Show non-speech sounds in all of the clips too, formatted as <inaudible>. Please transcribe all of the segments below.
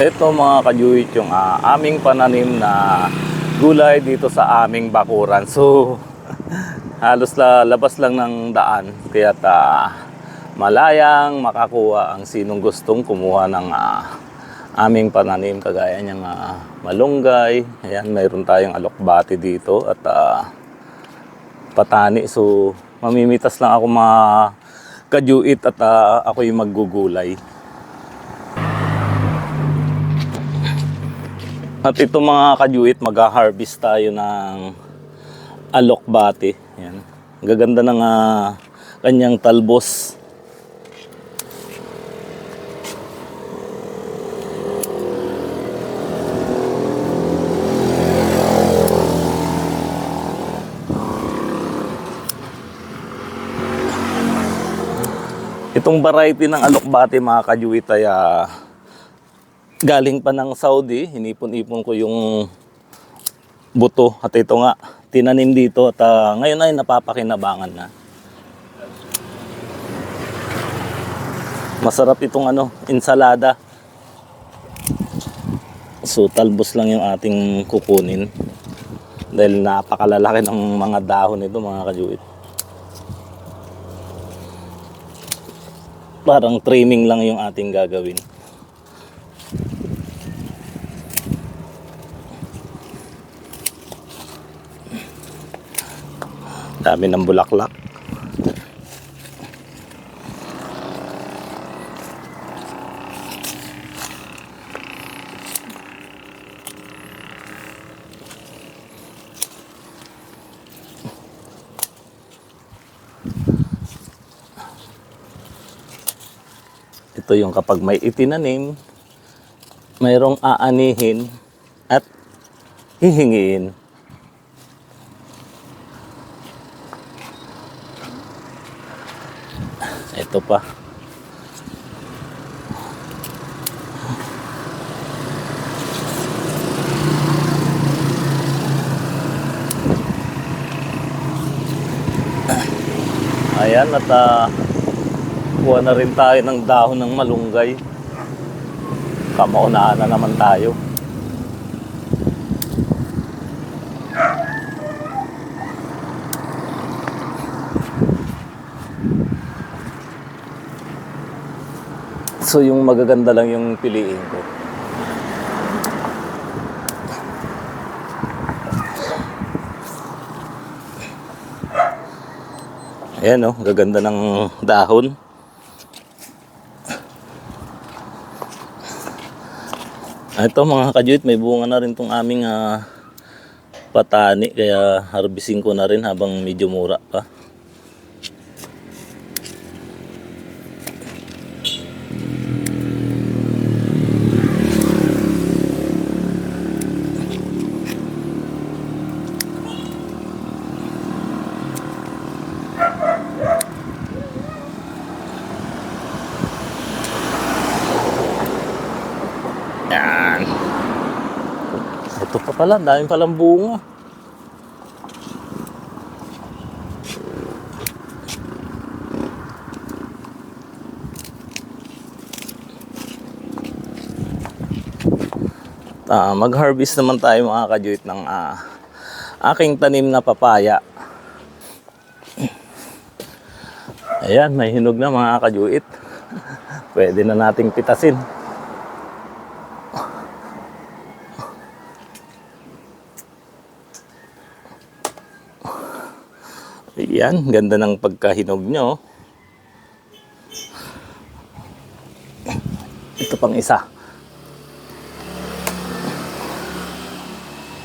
Ito mga kajuit yung ah, aming pananim na gulay dito sa aming bakuran. So <laughs> halos la, labas lang ng daan. Kaya ta malayang makakuha ang sinong gustong kumuha ng ah, aming pananim kagaya niyang ah, malunggay. Ayan, mayroon tayong alokbati dito at ah, patani. So mamimitas lang ako mga kajuit at ah, ako yung maggugulay. At ito mga kajuit, mag-harvest tayo ng alokbati. Yan. Gaganda ng ah, kanyang talbos. Itong variety ng alokbati mga kajuit ay ah, galing pa ng Saudi, hinipon-ipon ko yung buto at ito nga tinanim dito at ah, ngayon ay napapakinabangan na. Masarap itong ano, ensalada. So talbos lang yung ating kukunin dahil napakalalaki ng mga dahon nito mga kajuit. Parang trimming lang yung ating gagawin. Dami ng bulaklak. Ito yung kapag may itinanim, mayroong aanihin at hihingiin. Ito pa. Ayan at ah, kuha na rin tayo ng dahon ng malunggay. Kamaunahan na naman tayo. So yung magaganda lang yung piliin ko. Ayan oh, gaganda ng dahon. Ah, Ito mga kajuit, may bunga na rin tong aming ah, patani kaya harbisin ko na rin habang medyo mura pa. Pala, dami palang bunga. Ah, mag-harvest naman tayo mga kajuit ng ah, aking tanim na papaya. Ayan, may hinog na mga kajuit. <laughs> Pwede na nating pitasin. Ayan, ganda ng pagkahinog nyo. Ito pang isa.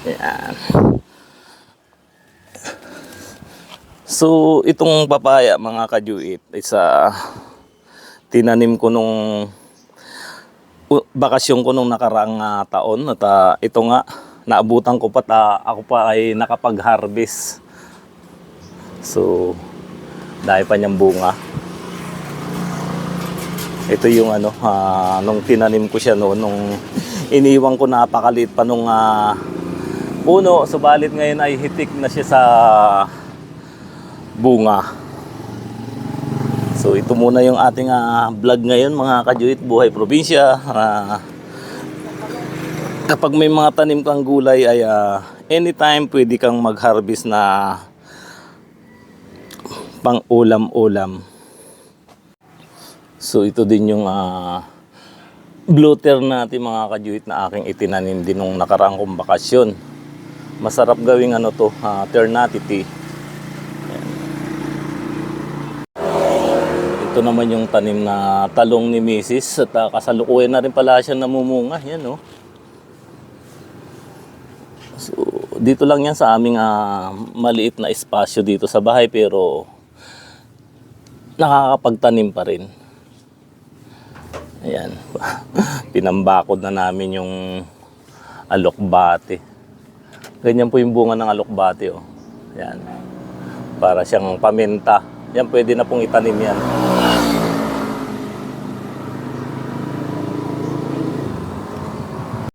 Ayan. So, itong papaya mga kajuit, isa tinanim ko nung bakasyon ko nung nakaraang ah, taon at ah, ito nga naabutan ko pa ta ako pa ay nakapag-harvest. So, dahil pa niyang bunga. Ito yung ano, ah, nung tinanim ko siya noon, nung iniwan ko napakaliit pa nung ah, puno, subalit ngayon ay hitik na siya sa bunga. So ito muna yung ating ah, vlog ngayon mga kajuit buhay probinsya. Ah, kapag may mga tanim kang gulay ay ah, anytime pwede kang mag-harvest na pang ulam-ulam. So ito din yung ah, bloater natin mga kajuit na aking itinanim din nung nakaraang kong bakasyon. Masarap gawing ano to, ah, ternatity. Ito naman yung tanim na talong ni Mrs. At ah, kasalukuyan na rin pala siya namumunga. Yan oh. So, dito lang yan sa aming ah, maliit na espasyo dito sa bahay pero nakakapagtanim pa rin. Ayan. <laughs> Pinambakod na namin yung alokbate. Ganyan po yung bunga ng alokbate oh. Ayan. Para siyang paminta. Yan pwede na pong itanim yan.